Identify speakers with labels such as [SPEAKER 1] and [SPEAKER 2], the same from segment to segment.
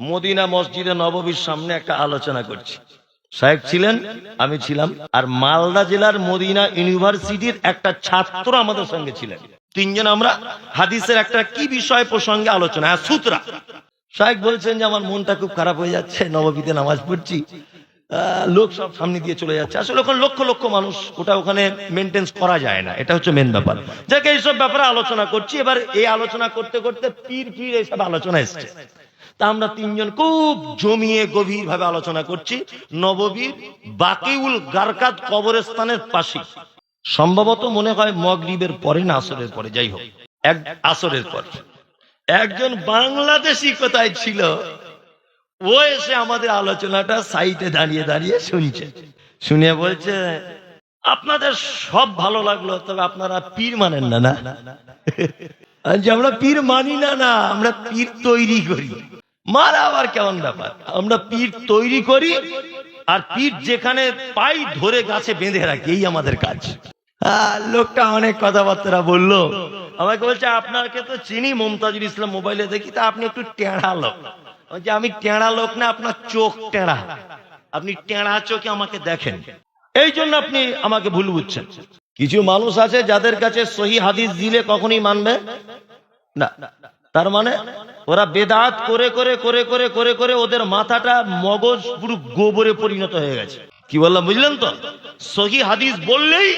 [SPEAKER 1] Medina মসজিদে নববীর সামনে একটা আলোচনা করছি। সাহেব ছিলেন, আমি ছিলাম, আর মালদা জেলার মদিনা ইউনিভার্সিটির একটা ছাত্র আমাদের সঙ্গে ছিলেন। তিনজন আমরা হাদিসের একটা কি বিষয় প্রসঙ্গে আলোচনা হ্যাঁ সূত্রা। সাহেব বলছেন যে আমার মনটা খুব খারাপ হয়ে যাচ্ছে, নববীতে নামাজ পড়ছি। লোক সব সামনে দিয়ে চলে যাচ্ছে। আসলে ওখানে লক্ষ লক্ষ মানুষ, ওটা ওখানে মেনটেন্স করা যায় না। এটা হচ্ছে মেন ব্যাপার। যাকে, এইসব ব্যাপারে আলোচনা করছি। এবার এই আলোচনা করতে করতে পীর পীর এইসব আলোচনা এসছে। তা আমরা তিনজন খুব জমিয়ে গভীর ভাবে আলোচনা করছি। নববীর বাকিউল গারকাত কবরস্থানের পাশে। সম্ভবত মনে হয় মগরিবের পরে না, আসরের পরে। যাই হোক, এক আসরের পর। একজন বাংলাদেশি কোথায় ছিল? ও এসে আমাদের আলোচনাটা সাইটে দাঁড়িয়ে দাঁড়িয়ে শুনছে। শুনে বলছে আপনাদের সব ভালো লাগল তবে আপনারা পীর মানেন না না? আমি বলছি, আমরা পীর মানি না না আমরা পীর তৈরি করি। মারা আবার কেমন ব্যাপার? আমরা পীর তৈরি করি আর পীর যেখানে পাই ধরে গাছে বেঁধে রাখি এই আমাদের কাজ। লোকটা অনেক কথাবার্তা বলল। আমাকে বলছে আপনাকে তো চিনি মমতাজুল ইসলাম মোবাইলে দেখি তা আপনি একটু টেঁড়া লোক। বলছে, আমি টেঁড়া লোক না আপনার চোখ টেঁড়া। আপনি টেঁড়া চোখে আমাকে দেখেন। এই জন্য আপনি আমাকে ভুল বুঝছেন। কিছু মানুষ আছে যাদের কাছে সহি হাদিস দিলে কখনই মানবে? না। তার মানে ওরা বেদাত করে করে করে করে করে করে ওদের মাথাটা মগজ পুরো গোবরে পরিণত হয়ে গেছে। কি বললাম বুঝলেন তো? সহি হাদিস বললেই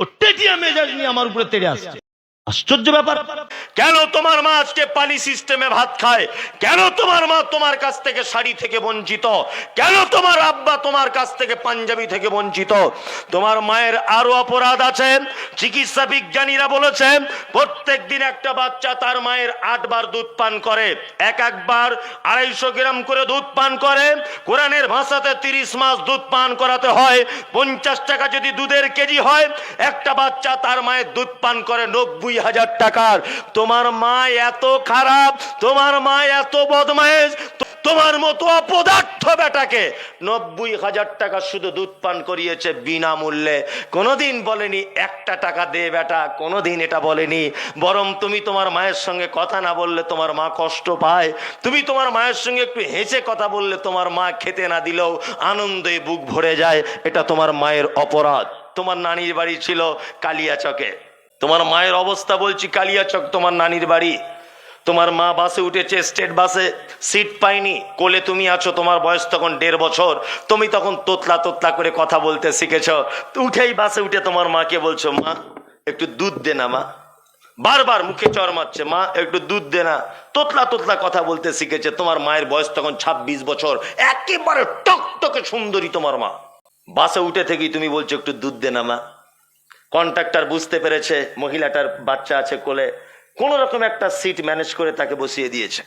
[SPEAKER 1] ও টেটিয়া মেজাজ নিয়ে আমার উপরে তেড়ে আসছে। আশ্চর্য ব্যাপার।
[SPEAKER 2] কেন তোমার মা আজকে পানি সিস্টেমে ভাত খায়? কেন তোমার মা তোমার কাছ থেকে শাড়ি থেকে বঞ্চিত? কেন তোমার আব্বা তোমার কাছ থেকে পাঞ্জাবি থেকে বঞ্চিত? তোমার মায়ের আরও অপরাধ আছে। চিকিৎসা বিজ্ঞানীরা বলেছেন প্রত্যেক দিন একটা বাচ্চা তার মায়ের আটবার দুধ পান করে। এক একবার আড়াইশো গ্রাম করে দুধ পান করে। কোরআনের ভাষাতে তিরিশ মাস দুধ পান করাতে হয়। পঞ্চাশ টাকা যদি দুধের কেজি হয়, একটা বাচ্চা তার মায়ের দুধ পান করে নব্বই হাজার টাকার। তোমার মা এত খারাপ, তোমার মা এত বদমায়েশ তোমার মতো অপদার্থ বেটাকে নব্বই হাজার টাকা শুধু দুধ পান করিয়েছে বিনামূল্যে। কোনোদিন বলেনি, একটা টাকা দে বেটা। কোনোদিন এটা বলেনি। বরং তুমি তোমার মায়ের সঙ্গে কথা না বললে তোমার মা কষ্ট পায়। তুমি তোমার মায়ের সঙ্গে একটু হেসে কথা বললে তোমার মা খেতে না দিলেও আনন্দে বুক ভরে যায়। এটা তোমার মায়ের অপরাধ। তোমার নানির বাড়ি ছিল কালিয়াচকে। তোমার মায়ের অবস্থা বলছি কালিয়াচক, তোমার নানির বাড়ি। তোমার মা বাসে উঠেছে, স্টেট বাসে সিট পাইনি কোলে তুমি আছো, তোমার বয়স তখন দেড় বছর। তুমি তখন তোতলা তোতলা করে কথা বলতে শিখেছ। উঠেই বাসে উঠে তোমার মাকে বলছো, মা, একটু দুধ দে না, মা। বারবার মুখে চর মারছে, মা, একটু দুধ দে না। তোতলা তোতলা কথা বলতে শিখেছে, তোমার মায়ের বয়স তখন ২৬ বছর। একেবারে টকটকে সুন্দরী তোমার মা। বাসে উঠে থেকেই তুমি বলছো, একটু দুধ দে না, মা। কন্ট্রাক্টর বুঝতে পেরেছে, মহিলাটার বাচ্চা আছে কোলে, কোন রকম একটা সিট ম্যানেজ করে তাকে বসিয়ে দিয়েছে।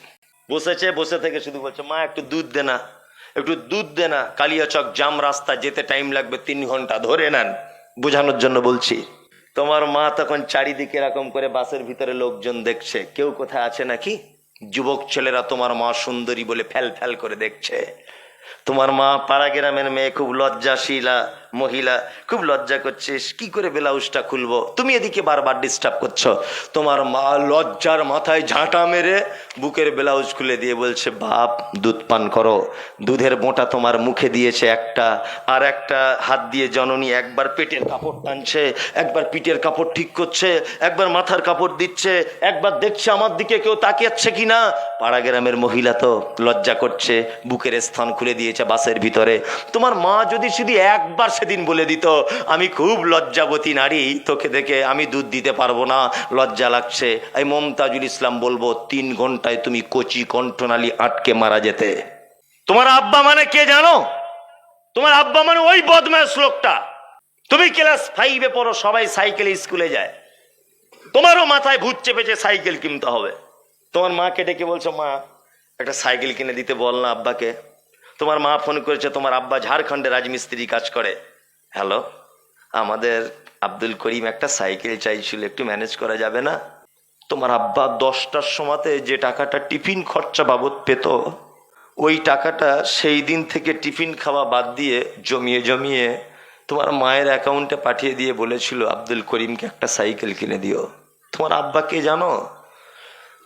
[SPEAKER 2] বসেছে, বসে থেকে শুধু বলছে, মা, একটু দুধ দে না, একটু দুধ দে না, কালিয়াচক জাম রাস্তা যেতে টাইম লাগবে, তিন ঘণ্টা ধরে নেন। বোঝানোর জন্য বলছি, তোমার মা তখন চারিদিকে এরকম করে বাসের ভিতরে লোকজন দেখছে, কেউ কোথায় আছে নাকি? যুবক ছেলেরা তোমার মা সুন্দরী বলে ফ্যাল ফ্যাল করে দেখছে। তোমার মা পাড়া গ্রামের মেয়ে খুব লজ্জাশীলা মহিলা, খুব লজ্জা করছিস, কি করে ব্লাউজটা খুলবো? তুমি এদিকে বারবার ডিস্টার্ব করছ। তোমার মা লজ্জার মাথায় ঝাঁটা মেরে বুকের ব্লাউজ খুলে দিয়ে বলছে, বাপ, দুধ পান করো। দুধের বোঁটা তোমার মুখে দিয়েছে একটা, আর একটা হাত দিয়ে জননী একবার পেটের কাপড় টানছে, একবার পিঠের কাপড় ঠিক করছে, একবার মাথার কাপড় দিচ্ছে, একবার দেখছে আমার দিকে কেউ তাকিয়াচ্ছে কিনা? পাড়া গ্রামের মহিলা তো লজ্জা করছে, বুকের স্থান খুলে দিয়েছে বাসের ভিতরে। তোমার মা যদি শুধু একবার সেদিন বলে দিত, আমি খুব লজ্জাবতী নারী, তোকে দেখে আমি দুধ দিতে পারব না, লজ্জা লাগছে। এই মমতাজুল ইসলাম বলব, তিন ঘন্টায় তুমি কচি কণ্ঠনালী আটকে মারা যেতে। তোমার আব্বা মানে কে জানো? তোমার আব্বা মানে ওই বদমাস লোকটা। তুমি ক্লাস ফাইভে পড়ো, সবাই সাইকেলে স্কুলে যায়। তোমারও মাথায় ভূত চেপেছে, সাইকেল কিনতে হবে। তোমার মাকে ডেকে বলছো, মা, একটা সাইকেল কিনে দিতে বল না আব্বাকে। তোমার মা ফোন করেছে, তোমার আব্বা ঝাড়খণ্ডে রাজমিস্ত্রি কাজ করে। হ্যালো? আমাদের আব্দুল করিম একটা সাইকেল চাইছিল, একটু ম্যানেজ করা যাবে না? তোমার আব্বা দশটার সময়তে যে টাকাটা টিফিন খরচা বাবদ পেত, ওই টাকাটা সেই দিন থেকে টিফিন খাওয়া বাদ দিয়ে জমিয়ে জমিয়ে তোমার মায়ের অ্যাকাউন্টে পাঠিয়ে দিয়ে বলেছিল, আব্দুল করিমকে একটা সাইকেল কিনে দিও। তোমার আব্বাকে জানো?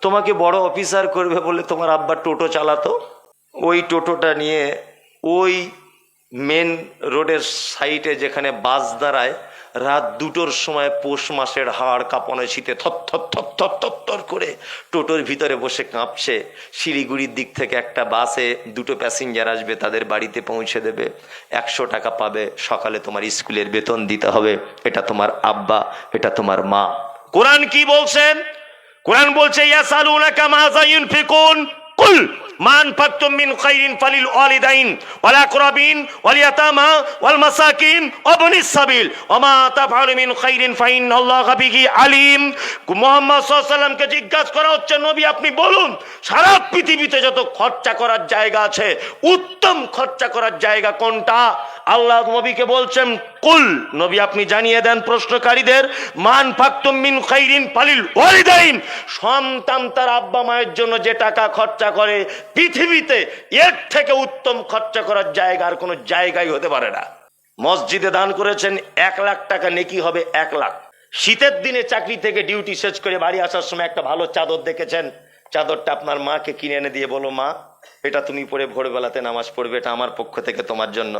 [SPEAKER 2] তোমাকে বড় অফিসার করবে বলে তোমার আব্বা টোটো চালাতো। ওই টোটোটা নিয়ে ওই মেন রোডের সাইটে যেখানে বাস দাঁড়ায়, রাত দুটোর সময় পৌষ মাসের হাড় কাঁপানো শীতে থর থর করে টোটোর ভিতরে বসে কাঁপছে। শিলিগুড়ির দিক থেকে একটা বাসে দুটো প্যাসেঞ্জার আসবে, তাদের বাড়িতে পৌঁছে দেবে। একশো টাকা পাবে, সকালে তোমার স্কুলের বেতন দিতে হবে। এটা তোমার আব্বা, এটা তোমার মা। কোরআন কি বলছেন? কোরআন বলছে, ইয়াসালুনাকা মাযা ইউনফিকুন। কুল! মা আনফাকতুম মিন খাইরিন ফালিল ওয়ালিদাইন, ওয়াল আকরাবিন ওয়াল ইয়াতামা ওয়াল মাসাকিন ওয়া বনিস সাবিল। ওয়া মা তাফআলু মিন খাইরিন ফাইনাল্লাহা বিহি আলিম। মুহাম্মদ সাল্লাল্লাহু আলাইহি সাল্লামকে জিজ্ঞাসা করা হচ্ছে, নবী আপনি বলুন, সারা পৃথিবীতে যত খরচা করার জায়গা আছে, উত্তম খরচা করার জায়গা কোনটা? আল্লাহ নবীকে বলছেন, কুল, নবী আপনি জানিয়ে দেন প্রশ্নকারীদের, মান ফাকতুম মিন খাইরিন ফালিল ওয়ালিদাইন। সন্তান তার আব্বা মায়ের জন্য যে টাকা খরচা করে পৃথিবীতে এর থেকে উত্তম খরচা করার জায়গা আর কোনো জায়গায় হতে পারে না। মসজিদে দান করেছেন এক লাখ টাকা, নেকি হবে এক লাখ। শীতের দিনে চাকরি থেকে ডিউটি শেষ করে বাড়ি আসার সময় একটা ভালো চাদর দেখেছেন। চাদরটা আপনার মাকে কিনে এনে দিয়ে বলো, মা, এটা তুমি পরে ভোরবেলাতে নামাজ পড়বে, এটা আমার পক্ষ থেকে তোমার জন্য।